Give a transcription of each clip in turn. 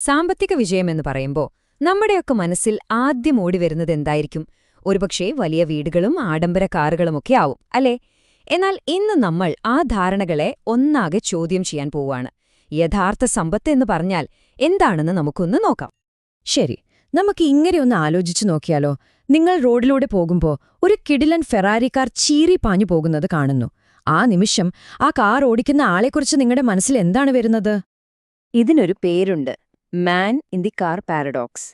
സാമ്പത്തിക വിജയമെന്ന് പറയുമ്പോൾ നമ്മുടെയൊക്കെ മനസ്സിൽ ആദ്യം ഓടിവരുന്നത് എന്തായിരിക്കും? ഒരുപക്ഷേ വലിയ വീടുകളും ആഡംബര കാറുകളുമൊക്കെ ആവും അല്ലേ? എന്നാൽ ഇന്ന് നമ്മൾ ആ ധാരണകളെ ഒന്നാകെ ചോദ്യം ചെയ്യാൻ പോവുകയാണ്. യഥാർത്ഥ സമ്പത്ത് എന്ന് പറഞ്ഞാൽ എന്താണെന്ന് നമുക്കൊന്ന് നോക്കാം. ശരി നമുക്ക് ഇങ്ങനെ ഒന്ന് ആലോചിച്ചു നോക്കിയാലോ. നിങ്ങൾ റോഡിലൂടെ പോകുമ്പോൾ ഒരു കിടിലൻ ഫെറാരി കാർ ചീറി പാഞ്ഞു പോകുന്നത് കാണുന്നു. ആ നിമിഷം ആ കാർ ഓടിക്കുന്ന ആളെക്കുറിച്ച് നിങ്ങളുടെ മനസ്സിൽ എന്താണ് വരുന്നത്? ഇതിനൊരു പേരുണ്ട്. Man in the car paradox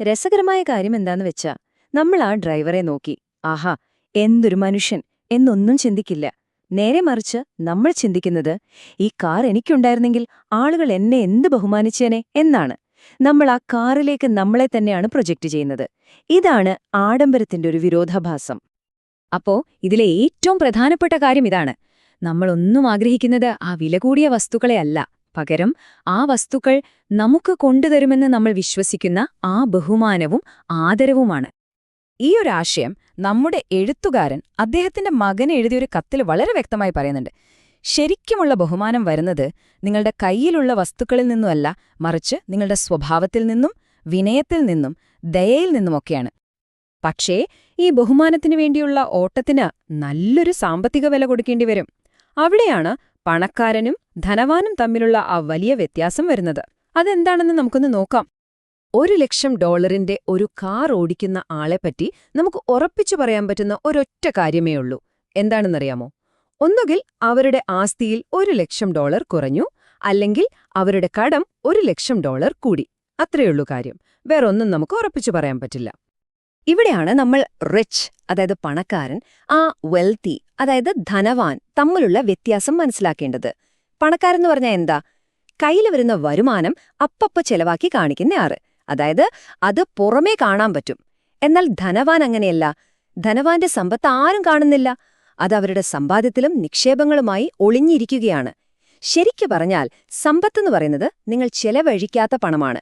രസകരമായ കാര്യം എന്താന്ന് വെച്ചാ നമ്മൾ ആ ഡ്രൈവറെ നോക്കി. ആഹാ എന്തൊരു മനുഷ്യൻ എന്നൊന്നും ചിന്തിക്കില്ല. നേരെ മറിച്ച് നമ്മൾ ചിന്തിക്കുന്നത് ഈ കാർ എനിക്കുണ്ടായിരുന്നെങ്കിൽ ആളുകൾ എന്നെ എന്ത് ബഹുമാനിച്ചേനെ എന്നാണ്. നമ്മൾ ആ കാറിലേക്ക് നമ്മളെ തന്നെയാണ് പ്രൊജക്റ്റ് ചെയ്യുന്നത്. ഇതാണ് ആഡംബരത്തിന്റെ ഒരു വിരോധാഭാസം. അപ്പോ ഇതിലെ ഏറ്റവും പ്രധാനപ്പെട്ട കാര്യം ഇതാണ്. നമ്മളൊന്നും ആഗ്രഹിക്കുന്നത് ആ വില കൂടിയ വസ്തുക്കളെ അല്ല. പകരം ആ വസ്തുക്കൾ നമുക്ക് കൊണ്ടുതരുമെന്ന് നമ്മൾ വിശ്വസിക്കുന്ന ആ ബഹുമാനവും ആദരവുമാണ്. ഈ ഒരു ആശയം നമ്മുടെ എഴുത്തുകാരൻ അദ്ദേഹത്തിന്റെ മകന് എഴുതിയൊരു കത്തിൽ വളരെ വ്യക്തമായി പറയുന്നുണ്ട്. ശരിക്കുമുള്ള ബഹുമാനം വരുന്നത് നിങ്ങളുടെ കയ്യിലുള്ള വസ്തുക്കളിൽ നിന്നുമല്ല മറിച്ച് നിങ്ങളുടെ സ്വഭാവത്തിൽ നിന്നും വിനയത്തിൽ നിന്നും ദയയിൽ നിന്നുമൊക്കെയാണ്. പക്ഷേ ഈ ബഹുമാനത്തിനു വേണ്ടിയുള്ള ഓട്ടത്തിന് നല്ലൊരു സാമ്പത്തിക വില കൊടുക്കേണ്ടി വരും. അവിടെയാണ് പണക്കാരനും ധനവാനും തമ്മിലുള്ള ആ വലിയ വ്യത്യാസം വരുന്നത്. അതെന്താണെന്ന് നമുക്കൊന്ന് നോക്കാം. ഒരു ലക്ഷം ഡോളറിന്റെ ഒരു കാർ ഓടിക്കുന്ന ആളെപ്പറ്റി നമുക്ക് ഉറപ്പിച്ചു പറയാൻ പറ്റുന്ന ഒരൊറ്റ കാര്യമേ ഉള്ളൂ. എന്താണെന്നറിയാമോ? ഒന്നുകിൽ അവരുടെ ആസ്തിയിൽ ഒരു ലക്ഷം ഡോളർ കുറഞ്ഞു അല്ലെങ്കിൽ അവരുടെ കടം ഒരു ലക്ഷം ഡോളർ കൂടി. അത്രയുള്ളൂ കാര്യം. വേറൊന്നും നമുക്ക് ഉറപ്പിച്ചു പറയാൻ പറ്റില്ല. ഇവിടെയാണ് നമ്മൾ റിച്ച് അതായത് പണക്കാരൻ ആ വെൽത്തി അതായത് ധനവാൻ തമ്മിലുള്ള വ്യത്യാസം മനസ്സിലാക്കേണ്ടത്. പണക്കാരെന്ന് പറഞ്ഞാൽ എന്താ? കയ്യിൽ വരുന്ന വരുമാനം അപ്പപ്പ ചെലവാക്കി കാണിക്കുന്ന ആറ് അതായത് അത് പുറമേ കാണാൻ പറ്റും. എന്നാൽ ധനവാൻ അങ്ങനെയല്ല. ധനവാന്റെ സമ്പത്ത് ആരും കാണുന്നില്ല. അത് അവരുടെ സമ്പാദ്യത്തിലും നിക്ഷേപങ്ങളുമായി ഒളിഞ്ഞിരിക്കുകയാണ്. ശരിക്കു പറഞ്ഞാൽ സമ്പത്തെന്ന് പറയുന്നത് നിങ്ങൾ ചെലവഴിക്കാത്ത പണമാണ്.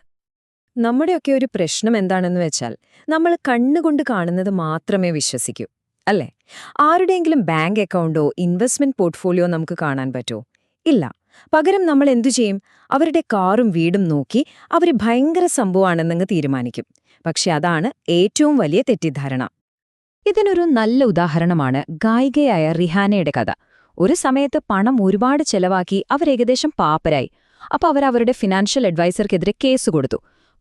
നമ്മുടെയൊക്കെ ഒരു പ്രശ്നം എന്താണെന്ന് വെച്ചാൽ നമ്മൾ കണ്ണുകൊണ്ട് കാണുന്നത് മാത്രമേ വിശ്വസിക്കൂ അല്ലേ? ആരുടെയെങ്കിലും ബാങ്ക് അക്കൗണ്ടോ ഇൻവെസ്റ്റ്മെന്റ് പോർട്ട്ഫോളിയോ നമുക്ക് കാണാൻ പറ്റോ? ഇല്ല. പകരം നമ്മൾ എന്തു ചെയ്യും? അവരുടെ കാറും വീടും നോക്കി അവർ ഭയങ്കര സംഭവമാണെന്നങ്ങ് തീരുമാനിക്കും. പക്ഷെ അതാണ് ഏറ്റവും വലിയ തെറ്റിദ്ധാരണ. ഇതിനൊരു നല്ല ഉദാഹരണമാണ് ഗായികയായ റിഹാനയുടെ കഥ. ഒരു സമയത്ത് പണം ഒരുപാട് ചെലവാക്കി അവരേകദേശം പാപ്പരായി. അപ്പോൾ അവരവരുടെ ഫിനാൻഷ്യൽ അഡ്വൈസർക്കെതിരെ കേസ് കൊടുത്തു.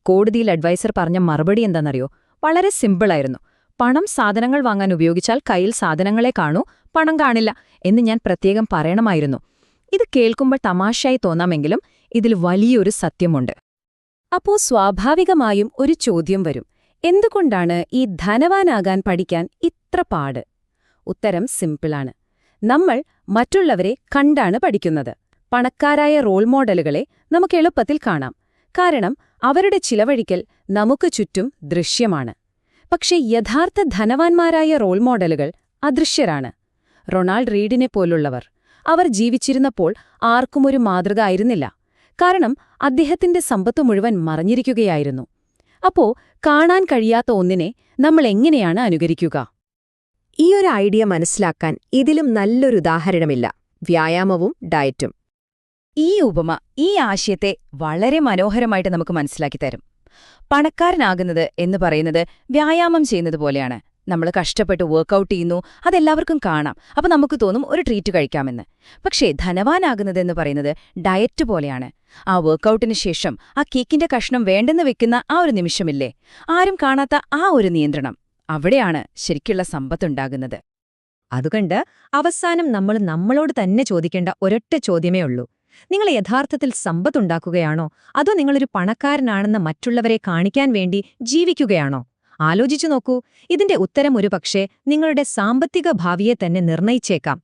കോടതിയിൽ അഡ്വൈസർ പറഞ്ഞ മറുപടി എന്താണെന്നറിയോ? വളരെ സിമ്പിളായിരുന്നു. പണം സാധനങ്ങൾ വാങ്ങാൻ ഉപയോഗിച്ചാൽ കയ്യിൽ സാധനങ്ങളെ കാണൂ പണം കാണില്ല എന്ന് ഞാൻ പ്രത്യേകം പറയണമായിരുന്നു. ഇത് കേൾക്കുമ്പോൾ തമാശയായി തോന്നാമെങ്കിലും ഇതിൽ വലിയൊരു സത്യമുണ്ട്. അപ്പോ സ്വാഭാവികമായും ഒരു ചോദ്യം വരും. എന്തുകൊണ്ടാണ് ഈ ധനവാനാകാൻ പഠിക്കാൻ ഇത്ര പാട്? ഉത്തരം സിമ്പിളാണ്. നമ്മൾ മറ്റുള്ളവരെ കണ്ടാണ് പഠിക്കുന്നത്. പണക്കാരായ റോൾ മോഡലുകളെ നമുക്ക് എളുപ്പത്തിൽ കാണാം. കാരണം അവരുടെ ചിലവഴിക്കൽ നമുക്ക് ചുറ്റും ദൃശ്യമാണ്. പക്ഷേ യഥാർത്ഥ ധനവാന്മാരായ റോൾ മോഡലുകൾ അദൃശ്യരാണ്. റൊണാൾഡ് റീഡിനെ പോലുള്ളവർ. അവർ ജീവിച്ചിരുന്നപ്പോൾ ആർക്കും ഒരു മാതൃക ആയിരുന്നില്ല. കാരണം അദ്ദേഹത്തിന്റെ സമ്പത്ത് മുഴുവൻ മറിഞ്ഞിരിക്കുകയായിരുന്നു. അപ്പോ കാണാൻ കഴിയാത്ത ഒന്നിനെ നമ്മൾ എങ്ങനെയാണ് അനുകരിക്കുക? ഈ ഒരു ഐഡിയ മനസ്സിലാക്കാൻ ഇതിലും നല്ലൊരു ഉദാഹരണമില്ല. വ്യായാമവും ഡയറ്റും. ഈ ഉപമ ഈ ആശയത്തെ വളരെ മനോഹരമായിട്ട് നമുക്ക് മനസ്സിലാക്കി തരും. പണക്കാരനാകുന്നത് എന്ന് പറയുന്നത് വ്യായാമം ചെയ്യുന്നത് പോലെയാണ്. നമ്മൾ കഷ്ടപ്പെട്ട് വർക്കൗട്ട് ചെയ്യുന്നു അതെല്ലാവർക്കും കാണാം. അപ്പൊ നമുക്ക് തോന്നും ഒരു ട്രീറ്റ് കഴിക്കാമെന്ന്. പക്ഷേ ധനവാനാകുന്നതെന്ന് പറയുന്നത് ഡയറ്റ് പോലെയാണ്. ആ വർക്കൗട്ടിന് ശേഷം ആ കേക്കിന്റെ കഷ്ണം വേണ്ടെന്ന് വെക്കുന്ന ആ ഒരു നിമിഷമില്ലേ? ആരും കാണാത്ത ആ ഒരു നിയന്ത്രണം. അവിടെയാണ് ശരിക്കുള്ള സമ്പത്തുണ്ടാകുന്നത്. അതുകൊണ്ട് അവസാനം നമ്മൾ നമ്മളോട് തന്നെ ചോദിക്കേണ്ട ഒരൊറ്റ ചോദ്യമേ ഉള്ളൂ. നിങ്ങൾ യഥാർത്ഥത്തിൽ സമ്പത്തുണ്ടാക്കുകയാണോ? അതോ നിങ്ങളൊരു പണക്കാരനാണെന്ന് മറ്റുള്ളവരെ കാണിക്കാൻ വേണ്ടി ജീവിക്കുകയാണോ? ആലോചിച്ചു നോക്കൂ. ഇതിന്റെ ഉത്തരം ഒരുപക്ഷെ നിങ്ങളുടെ സാമ്പത്തിക ഭാവിയെ തന്നെ നിർണയിച്ചേക്കാം.